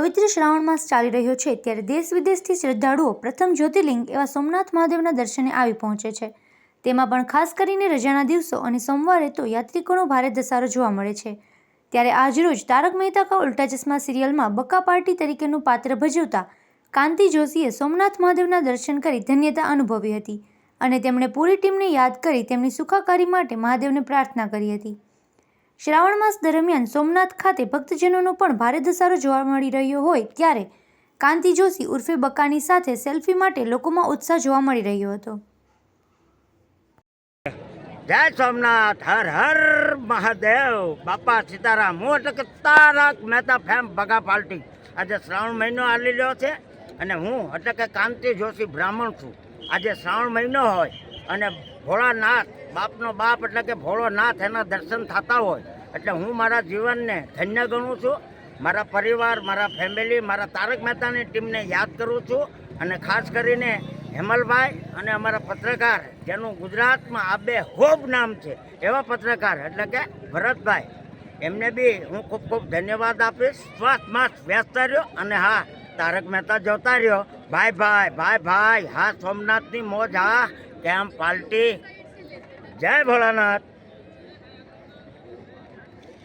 પવિત્ર શ્રાવણ માસ ચાલી રહ્યો છે ત્યારે દેશ વિદેશથી શ્રદ્ધાળુઓ પ્રથમ જ્યોતિર્લિંગ એવા સોમનાથ મહાદેવના દર્શને આવી પહોંચે છે. તેમાં પણ ખાસ કરીને રજાના દિવસો અને સોમવારે તો યાત્રિકોનો ભારે ધસારો જોવા મળે છે. ત્યારે આજરોજ તારક મહેતા કા ઉલ્ટા ચશ્મા સિરિયલમાં બક્કા પાર્ટી તરીકેનું પાત્ર ભજવતા કાંતિ જોશીએ સોમનાથ મહાદેવના દર્શન કરી ધન્યતા અનુભવી હતી અને તેમણે પૂરી ટીમને યાદ કરી તેમની સુખાકારી માટે મહાદેવને પ્રાર્થના કરી હતી. શ્રાવણ માસ દરમિયાન સોમનાથ ખાતે ભક્તજનોનો પણ ભારે ધસારો જોવા મળી રહ્યો હોય ત્યારે કાંતિ જોશી ઉર્ફે બકાની સાથે સેલ્ફી માટે લોકોમાં ઉત્સાહ જોવા મળી રહ્યો હતો. જય સોમનાથ, હર હર મહાદેવ. બાપા સીતારામ, હું એટલે કે તારક મહેતા ફેમ બગા પાર્ટી આજે શ્રાવણ મહિનો આલી રહ્યો છે અને હું એટલે કે કાંતિ જોશી બ્રાહ્મણ છું. આજે શ્રાવણ મહિનો હોય અને ભોળાનાથ, બાપનો બાપ એટલે કે ભોળોનાથ, એના દર્શન થતા હોય. એટલે હું મારા જીવનને ધન્ય ગણું છું. મારા પરિવાર, મારા ફેમિલી મારા તારક મહેતાની ટીમને યાદ કરું છું. અને ખાસ કરીને હેમલભાઈ અને અમારા પત્રકાર, જેનું ગુજરાતમાં આબે ખૂબ નામ છે, એવા પત્રકાર એટલે કે ભરતભાઈ. એમને બી હું ખૂબ ખૂબ ધન્યવાદ આપીશ. શ્વાસ માસ વ્યસ્ત રહ્યો અને હા, તારક મહેતા જોતા રહ્યો. ભાઈ ભાઈ ભાઈ ભાઈ, હા, સોમનાથની મોજ, હા. કેમ પાર્ટી જય ભોળાનાથ